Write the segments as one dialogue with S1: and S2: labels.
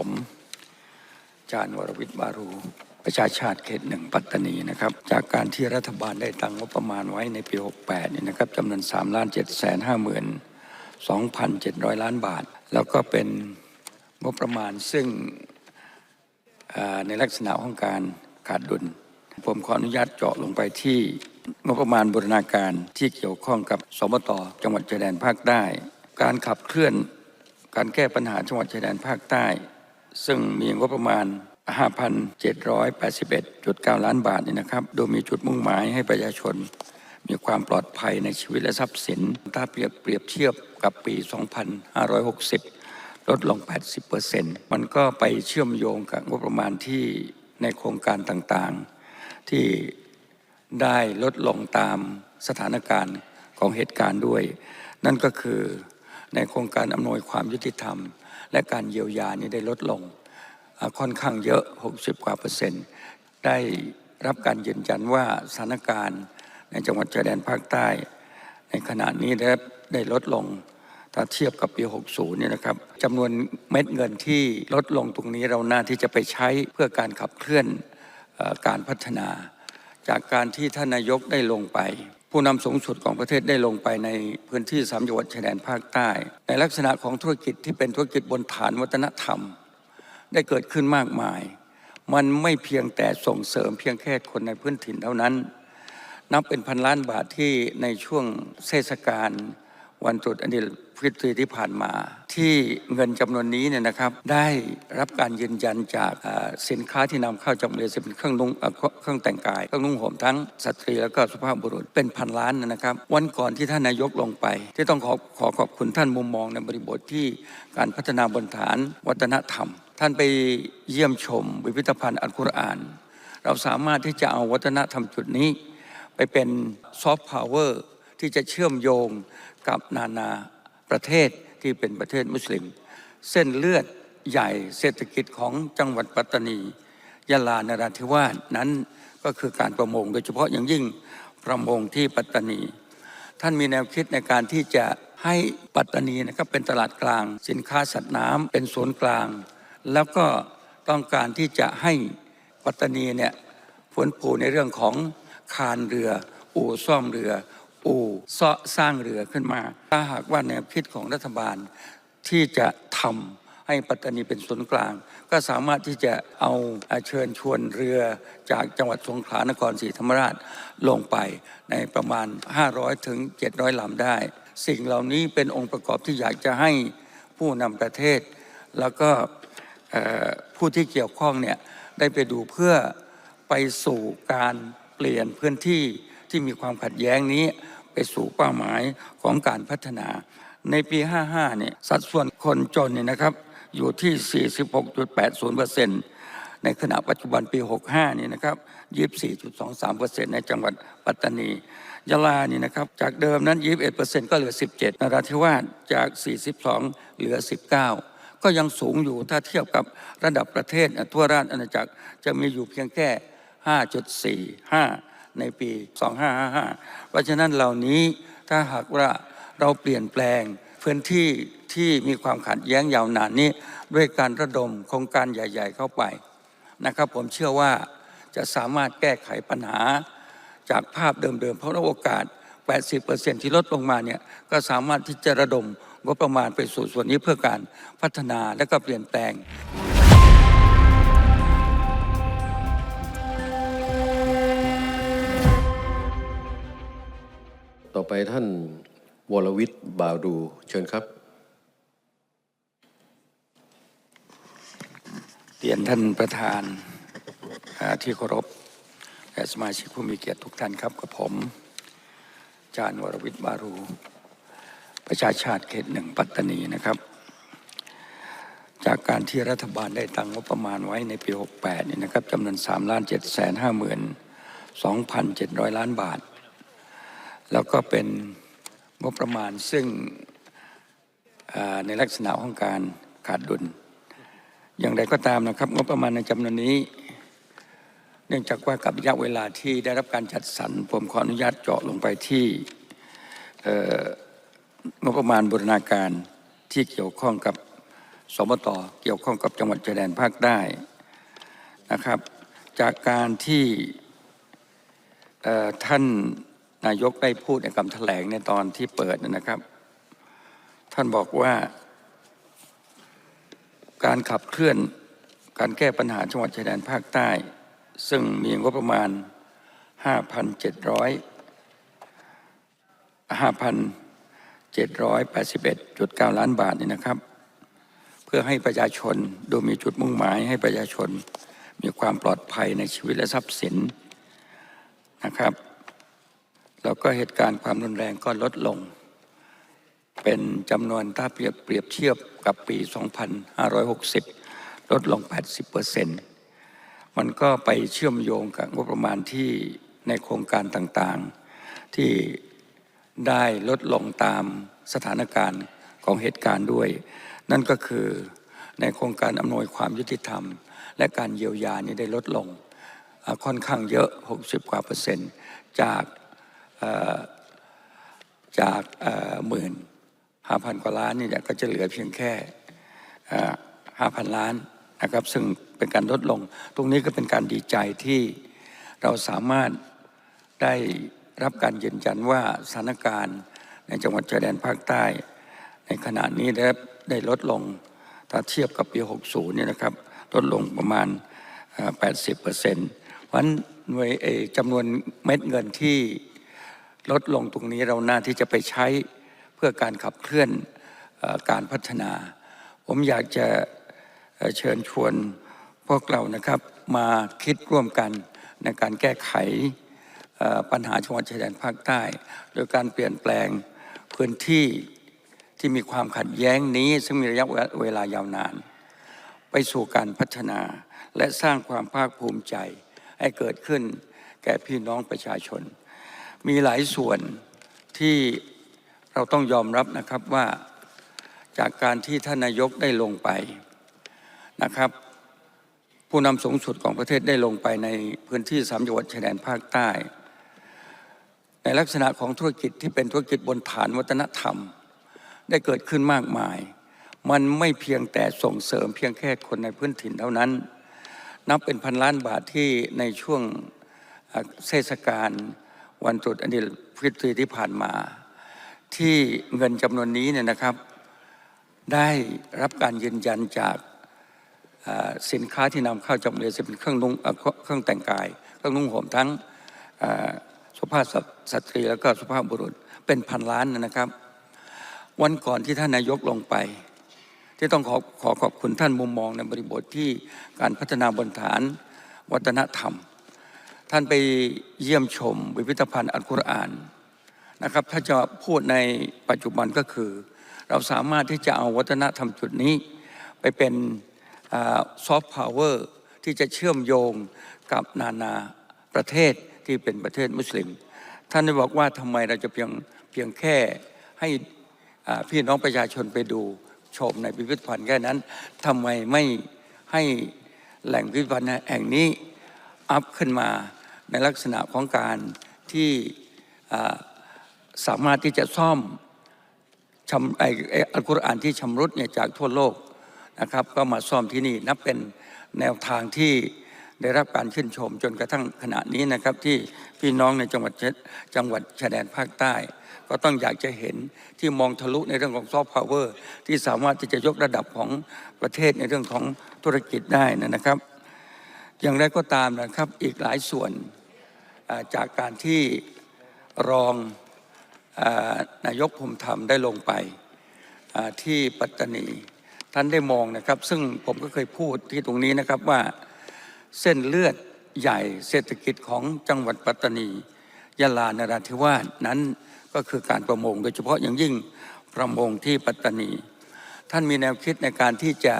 S1: ผมจารย์วรวิทย์วารูประชาชาติเขตหนึ่งปัตตานีนะครับ จากการที่รัฐบาลได้ตั้งงบประมาณไว้ในปี 68เนี่ยนะครับจำนวน3ล้าน7 5 2 7 0 0 ล้านบาท แล้วก็เป็นงบประมาณซึ่งในลักษณะของการขาดดุล ผมขออนุญาตเจาะลงไปที่งบประมาณบูรณาการที่เกี่ยวข้องกับสมตจังหวัดชายแดนภาคใต้ การขับเคลื่อนการแก้ปัญหาจังหวัดชายแดนภาคใต้ ซึ่งมีงบประมาณ 5,781.9 ล้านบาทนี่นะครับ โดยมีจุดมุ่งหมายให้ประชาชน มีความปลอดภัยในชีวิตและทรัพย์สิน ถ้าเปรียบเปรียบเทียบกับปี 2560 ลดลง 80%มันก็ไปเชื่อมโยงกับงบประมาณที่ในโครงการต่างๆ ที่ได้ลดลงตามสถานการณ์ของเหตุการณ์ด้วย นั่นก็คือในโครงการอำนวยความยุติธรรม และการเยียวยานี้ได้ลดลงค่อนข้างเยอะ 60 กว่าเปอร์เซ็นต์ ได้รับการยืนยันว่าสถานการณ์ในจังหวัดชายแดนภาคใต้ ในขณะนี้ได้ได้ลดลงถ้าเทียบกับปี 60 เนี่ยนะครับจำนวนเม็ดเงินที่ลดลงตรงนี้เราน่าที่จะไปใช้เพื่อการขับเคลื่อนอการพัฒนา จากการที่ท่านนายกได้ลงไป ผู้นำสูงสุดของประเทศได้ลงไปในพื้นที่สามจังหวัดชายแดนภาคใต้ ในลักษณะของธุรกิจที่เป็นธุรกิจบนฐานวัฒนธรรม ได้เกิดขึ้นมากมาย มันไม่เพียงแต่ส่งเสริมเพียงแค่คนในพื้นถิ่นเท่านั้น นับเป็นพันล้านบาทที่ในช่วงเทศกาลวันตรุษอันดีฟิตรีที่ผ่านมา ที่เงินจำนวนนี้เนี่ยนะครับได้รับการยืนยันจากสินค้าที่นำเข้าจากมาเลเซียเป็นเครื่องนุ่งเอ่อเครื่องแต่งกายเครื่องนุ่งห่มทั้งสตรีแล้วก็สุภาพบุรุษเป็นพันล้านนะครับ วันก่อนที่ท่านนายกลงไป ที่ต้องขอขอขอบคุณท่านมุมมองในบริบทที่การพัฒนาบนฐานวัฒนธรรม ท่านไปเยี่ยมชมพิพิธภัณฑ์อัลกุรอาน เราสามารถที่จะเอาวัฒนธรรมจุดนี้ ไปเป็นซอฟต์พาวเวอร์ที่จะเชื่อมโยงกับนานาประเทศ ที่เป็นประเทศมุสลิม เส้นเลือดใหญ่เศรษฐกิจของจังหวัดปัตตานี ยะลานราธิวาสนั้นก็คือการประมง โดยเฉพาะอย่างยิ่งประมงที่ปัตตานี ท่านมีแนวคิดในการที่จะให้ปัตตานีนะครับเป็นตลาดกลาง สินค้าสัตว์น้ำเป็นศูนย์กลาง แล้วก็ต้องการที่จะให้ปัตตานีเนี่ยฟื้นฟูในเรื่องของคานเรือ อู่ซ่อมเรือ อู่เซาะสร้างเรือขึ้นมา ถ้าหากว่าแนวคิดของรัฐบาลที่จะทำให้ปัตตานีเป็นศูนย์กลาง ก็สามารถที่จะเอาเชิญชวนเรือจากจังหวัดสงขลานครศรีธรรมราชลงไปในประมาณ 500ถึง700ลำได้ สิ่งเหล่านี้เป็นองค์ประกอบที่อยากจะให้ผู้นำประเทศ แล้วก็ผู้ที่เกี่ยวข้องเนี่ยได้ไปดูเพื่อไปสู่การเปลี่ยนพื้นที่ ที่มีความขัดแย้งนี้ไปสู่เป้าหมายของการพัฒนา ในปี 55 เนี่ยสัดส่วนคนจนเนี่ยนะครับอยู่ที่ 46.80%ในขณะปัจจุบันปี 65 นี่นะครับ 24.23%ในจังหวัดปัตตานี ยะลานี่นะครับ จากเดิมนั้น 21%ก็เหลือ 17 นราธิวาสจาก 42 เหลือ 19 ก็ยังสูงอยู่ถ้าเทียบกับระดับประเทศทั่วราชอาณาจักรจะมีอยู่เพียงแค่ 5.45 ในปี 2555 เพราะฉะนั้นเหล่านี้ถ้าหากว่าเราเปลี่ยนแปลงพื้นที่ที่มีความขัดแย้งยาวนานนี้ ด้วยการระดมโครงการใหญ่ ๆ เข้าไปนะครับ ผมเชื่อว่าจะสามารถแก้ไขปัญหาจากภาพเดิมๆ เพราะโอกาส 80%ที่ลดลงมาเนี่ยก็สามารถที่จะระดมงบประมาณไปสู่ส่วนนี้เพื่อการพัฒนาและก็เปลี่ยนแปลง
S2: ต่อไปท่านวรวิทย์บาวดูเชิญครับ
S1: เรียนท่านประธานาที่เคารพและสมาชิกผู้มีเกียรติทุกท่านครับกับผมจารย์วรวิทย์บารู ประชาชาติเขตหนึ่งปัตตานีนะครับ จากการที่รัฐบาลได้ตั้งงบประมาณไว้ในปี 68นี่นะครับจำนวน3ล้าน7แสน5หมื่น2,700 ล้านบาท แล้วก็เป็นงบประมาณซึ่งในลักษณะของการขาดดุล อย่างไรก็ตามนะครับ งบประมาณในจำนวนนี้ เนื่องจากว่ากับระยะเวลาที่ได้รับการจัดสรรผมขออนุญาตเจาะลงไปที่งบประมาณบูรณาการที่เกี่ยวข้องกับสมตเกี่ยวข้องกับจังหวัดชายแดนภาคใต้นะครับ จากการที่ท่าน นายกได้พูดในคำแถลงในตอนที่เปิดนะครับ ท่านบอกว่า การขับเคลื่อนการแก้ปัญหาจังหวัดชายแดนภาคใต้ ซึ่งมีงบประมาณ 5,700 5,781.9 ล้านบาทนี่นะครับ เพื่อให้ประชาชนโดยมีจุดมุ่งหมายให้ประชาชนมีความปลอดภัยในชีวิตและทรัพย์สินนะครับ แล้วก็เหตุการณ์ความรุนแรงก็ลดลง เป็นจำนวนถ้าเปรียบเปรียบเทียบกับปี 2560 ลดลง 80%มันก็ไปเชื่อมโยงกับงบประมาณที่ในโครงการต่างๆ ที่ได้ลดลงตามสถานการณ์ของเหตุการณ์ด้วย นั่นก็คือในโครงการอำนวยความยุติธรรม และการเยียวยานี่ได้ลดลงค่อนข้างเยอะ 60 กว่าเปอร์เซ็นต์ จาก จากหมื่นห้าพันกว่าล้านนี่เนี่ยก็จะเหลือเพียงแค่ห้าพันล้านนะครับ ซึ่งเป็นการลดลง ตรงนี้ก็เป็นการดีใจที่เราสามารถได้รับการยืนยันว่าสถานการณ์ในจังหวัดชายแดนภาคใต้ ในขณะนี้ได้ได้ลดลงถ้าเทียบกับปี 60 เนี่ยนะครับ ลดลงประมาณ 80เปอร์เซ็นต์เพราะฉะนั้นหน่วยเอจำนวนเม็ดเงินที่ ลดลงตรงนี้เราน่าที่จะไปใช้เพื่อการขับเคลื่อนอการพัฒนา ผมอยากจะเชิญชวนพวกเรานะครับมาคิดร่วมกันในการแก้ไขปัญหาจังหวัดชายแดนภาคใต้ โดยการเปลี่ยนแปลงพื้นที่ที่มีความขัดแย้งนี้ ซึ่งมีระยะเวลายาวนาน ไปสู่การพัฒนา และสร้างความภาคภูมิใจให้เกิดขึ้นแก่พี่น้องประชาชน มีหลายส่วนที่เราต้องยอมรับนะครับว่าจากการที่ท่านนายกได้ลงไปนะครับ ผู้นำสูงสุดของประเทศได้ลงไปในพื้นที่สามจังหวัดชายแดนภาคใต้ ในลักษณะของธุรกิจที่เป็นธุรกิจบนฐานวัฒนธรรม ได้เกิดขึ้นมากมาย มันไม่เพียงแต่ส่งเสริมเพียงแค่คนในพื้นถิ่นเท่านั้น นับเป็นพันล้านบาทที่ในช่วงเทศกาล วันตรุษอันดีฟิตรีที่ผ่านมา ที่เงินจำนวนนี้เนี่ยนะครับ ได้รับการยืนยันจากสินค้าที่นำเข้าจากเลเซียเป็นเครื่องนุ่งเครื่องแต่งกาย เครื่องนุ่งห่มทั้งสุภาพสตรีแล้วก็สุภาพบุรุษเป็นพันล้านนะครับ วันก่อนที่ท่านนายกลงไป ที่ต้องขอขอขอบคุณท่านมุมมองในบริบทที่การพัฒนาบนฐานวัฒนธรรม ท่านไปเยี่ยมชมพิพิธภัณฑ์อัลกุรอานนะครับ ถ้าจะพูดในปัจจุบันก็คือ เราสามารถที่จะเอาวัฒนธรรมจุดนี้ ไปเป็นซอฟต์พาวเวอร์ที่จะเชื่อมโยงกับนานาประเทศที่เป็นประเทศมุสลิม ท่านได้บอกว่าทำไมเราจะเพียงเพียงแค่ให้พี่น้องประชาชนไปดูชมในพิพิธภัณฑ์แค่นั้นทำไมไม่ให้แหล่งพิพิธภัณฑ์แห่งนี้อัพขึ้นมา ในลักษณะของการที่สามารถที่จะซ่อมชำไอไอ้อัลกุรอานที่ชำรุดเนี่ยจากทั่วโลกนะครับ ก็มาซ่อมที่นี่นับเป็นแนวทางที่ได้รับการชื่นชมจนกระทั่งขณะนี้นะครับที่พี่น้องในจังหวัดจังหวัดชายแดนภาคใต้ ก็ต้องอยากจะเห็นที่มองทะลุในเรื่องของซอฟต์พาวเวอร์ที่สามารถที่จะยกระดับของประเทศในเรื่องของธุรกิจได้นะครับ อย่างไรก็ตามนะครับอีกหลายส่วน จากการที่รองอนายกภูมิธรรมได้ลงไปที่ปัตตานี ท่านได้มองนะครับ ซึ่งผมก็เคยพูดที่ตรงนี้นะครับว่าเส้นเลือดใหญ่เศรษฐกิจของจังหวัดปัตตานี ยะลานราธิวาสนั้นก็คือการประมง โดยเฉพาะอย่างยิ่งประมงที่ปัตตานี ท่านมีแนวคิดในการที่จะ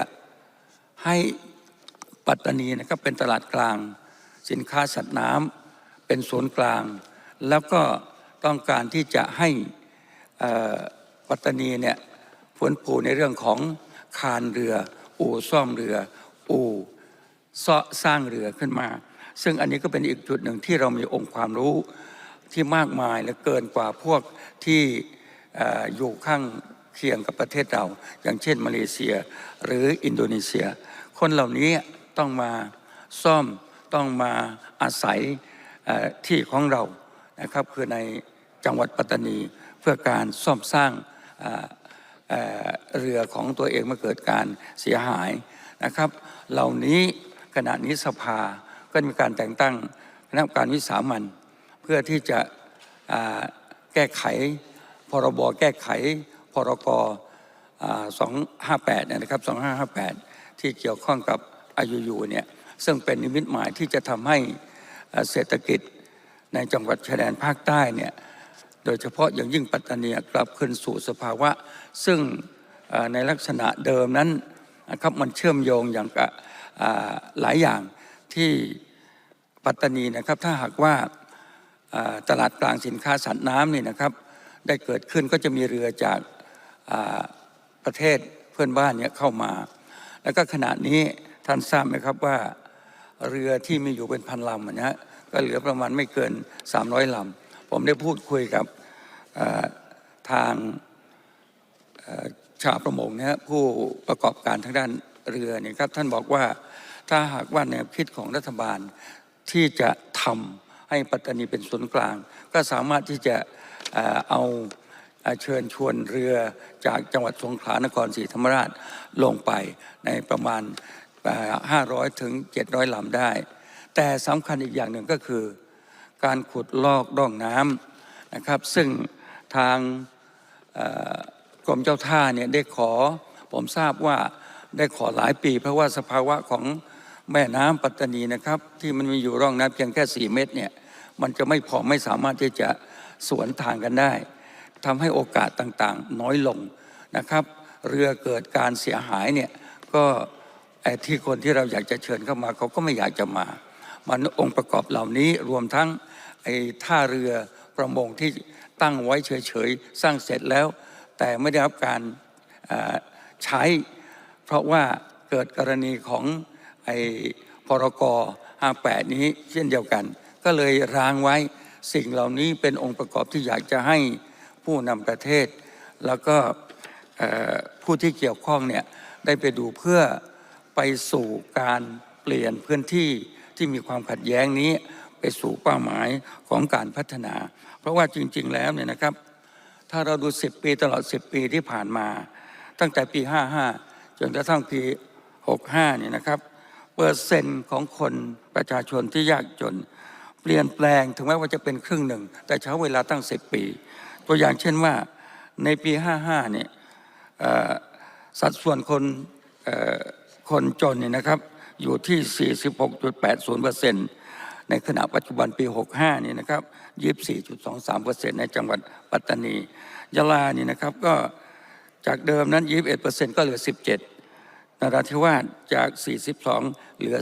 S1: ให้ปัตตานีนะครับเป็นตลาดกลาง สินค้าสัตว์น้ำ เป็นศูนย์กลาง แล้วก็ต้องการที่จะให้ปัตตานีเนี่ยฟื้นฟูในเรื่องของคานเรือ อู่ซ่อมเรือ อู่สาะสร้างเรือขึ้นมา ซึ่งอันนี้ก็เป็นอีกจุดหนึ่งที่เรามีองค์ความรู้ที่มากมายและเกินกว่าพวกที่ออยู่ข้างเคียงกับประเทศเรา อย่างเช่นมาเลเซียหรืออินโดนีเซีย คนเหล่านี้ต้องมาซ่อมต้องมาอาศัย ที่ของเรานะครับคือในจังหวัดปัตตานีเพื่อการซ่อมสร้างเรือของตัวเองเมื่อเกิดการเสียหายนะครับ เหล่านี้ขณะนี้สภาก็มีการแต่งตั้งคณะกรรมการวิสามันเพื่อที่จะแก้ไขพรบแก้ไขพรกอ่า258เนยนะครับ2558 ที่เกี่ยวข้องกับอายุยูเนี่ยซึ่งเป็นนิมิตหมายที่จะทำให้ เศรษฐกิจในจังหวัดชายแดนภาคใต้เนี่ยโดยเฉพาะอย่างยิ่งปัตตานีกลับคืนสู่สภาวะ ซึ่งในลักษณะเดิมนั้นนะครับมันเชื่อมโยงอย่างหลายอย่างที่ปัตตานีนะครับถ้าหากว่าตลาดกลางสินค้าสัตว์น้ำนี่นะครับ ได้เกิดขึ้นก็จะมีเรือจากประเทศเพื่อนบ้านเนี่ยเข้ามา แล้วก็ขณะนี้ท่านทราบไหมครับว่า เรือที่มีอยู่เป็นพันลำอะนะฮะก็เหลือประมาณไม่เกิน 300ลำผมได้พูดคุยกับทางชาวประมงนะฮะผู้ประกอบการทางด้านเรือเนี่ยครับท่านบอกว่าถ้าหากว่าแนวคิดของรัฐบาลที่จะทำให้ปัตตานีเป็นศูนย์กลาง ก็สามารถที่จะเอาเอ่อเชิญชวนเรือจากจังหวัดสงขลานครศรีธรรมราชลงไปในประมาณ 500ถึง700ลำได้ แต่สำคัญอีกอย่างหนึ่งก็คือ การขุดลอกร่องน้ำนะครับ ซึ่งทางกรมเจ้าท่าเนี่ยได้ขอผมทราบว่าได้ขอหลายปี เพราะว่าสภาวะของแม่น้ำปัตตานีนะครับ ที่มันมีอยู่ร่องน้ำเพียงแค่4เมตรเนี่ยมันจะไม่พอไม่สามารถที่จะสวนทางกันได้ทำให้โอกาสต่างๆ น้อยลงนะครับ เรือเกิดการเสียหายเนี่ยก็ ไอ้ที่คนที่เราอยากจะเชิญเข้ามาเขาก็ไม่อยากจะมา มันองค์ประกอบเหล่านี้รวมทั้งไอ้ท่าเรือประมงที่ตั้งไว้เฉยๆ สร้างเสร็จแล้ว แต่ไม่ได้รับการใช้ เพราะว่าเกิดกรณีของไอ้พรก58 นี้เช่นเดียวกัน ก็เลยร้างไว้สิ่งเหล่านี้เป็นองค์ประกอบที่อยากจะให้ผู้นำประเทศ แล้วก็ผู้ที่เกี่ยวข้องเนี่ยได้ไปดูเพื่อ ไปสู่การเปลี่ยนพื้นที่ที่มีความขัดแย้งนี้ไปสู่เป้าหมายของการพัฒนา เพราะว่าจริง ๆ แล้วเนี่ยนะครับ ถ้าเราดู 10 ปีตลอด 10 ปีที่ผ่านมา ตั้งแต่ปี 55 จนกระทั่งปี 65 เนี่ยนะครับ เปอร์เซ็นต์ของคนประชาชนที่ยากจน เปลี่ยนแปลงถึงแม้ว่าจะเป็นครึ่งหนึ่ง แต่ใช้เวลาตั้ง 10 ปี ตัวอย่างเช่นว่าในปี 55 เนี่ยสัดส่วนคนอ คนจนเนี่ยนะครับอยู่ที่ 46.80%ในขณะปัจจุบันปี 65 นี่นะครับ 24.23%ในจังหวัดปัตตานี ยะลานี่นะครับก็จากเดิมนั้น 21%ก็เหลือ 17 นราธิวาสจาก 42 เหลือ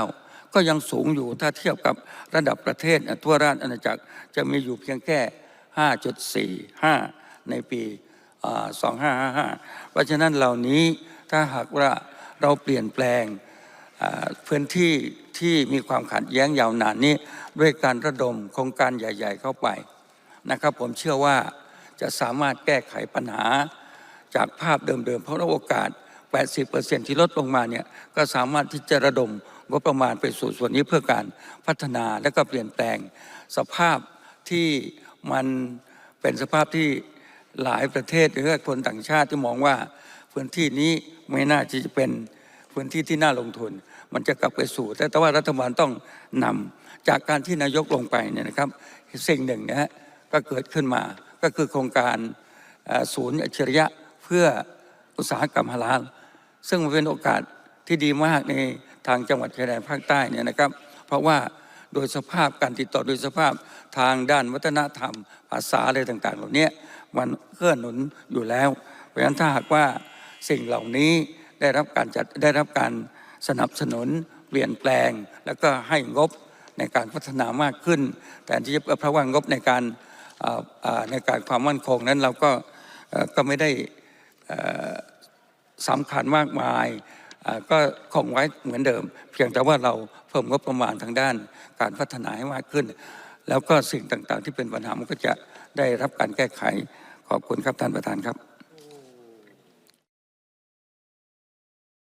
S1: 19 ก็ยังสูงอยู่ถ้าเทียบกับระดับประเทศทั่วราชอาณาจักรจะมีอยู่เพียงแค่ 5.45 ในปี 2555 เพราะฉะนั้นเหล่านี้ถ้าหากว่า เราเปลี่ยนแปลงพื้นที่ที่มีความขัดแย้งยาวนานนี้ด้วยการระดมโครงการใหญ่ ๆ เข้าไปนะครับผมเชื่อว่าจะสามารถแก้ไขปัญหาจากภาพเดิมๆ เพราะว่าโอกาส 80%ที่ลดลงมาเนี่ยก็สามารถที่จะระดมงบประมาณไปสู่ส่วนนี้เพื่อการพัฒนาและก็เปลี่ยนแปลงสภาพที่มันเป็นสภาพที่หลายประเทศหรือว่าคนต่างชาติที่มองว่า พื้นที่นี้ไม่น่าที่จะเป็นพื้นที่ที่น่าลงทุน มันจะกลับไปสู่ แต่แต่ว่ารัฐบาลต้องนำจากการที่นายกลงไปเนี่ยนะครับสิ่งหนึ่งนะฮะก็เกิดขึ้นมาก็คือโครงการศูนย์อัจฉริยะเพื่ออุตสาหกรรมฮาลาลซึ่งมันเป็นโอกาสที่ดีมากในทางจังหวัดชายแดนภาคใต้เนี่ยนะครับ เพราะว่าโดยสภาพการติดต่อโดยสภาพทางด้านวัฒนธรรม ภาษาอะไรต่างๆ เหล่านี้มันเกื้อหนุนอยู่แล้ว เพราะฉะนั้นถ้าหากว่า สิ่งเหล่านี้ได้รับการจัดได้รับการสนับสนุนเปลี่ยนแปลง แล้วก็ให้งบในการพัฒนามากขึ้น แต่ที่จะเพราะว่างบในการในการความมั่นคงนั้นเราก็ก็ไม่ได้สำคัญมากมายก็คงไว้เหมือนเดิม เพียงแต่ว่าเราเพิ่มงบประมาณทางด้านการพัฒนาให้มากขึ้น แล้วก็สิ่งต่างๆ ที่เป็นปัญหามันก็จะได้รับการแก้ไขขอบคุณครับท่านประธานครับ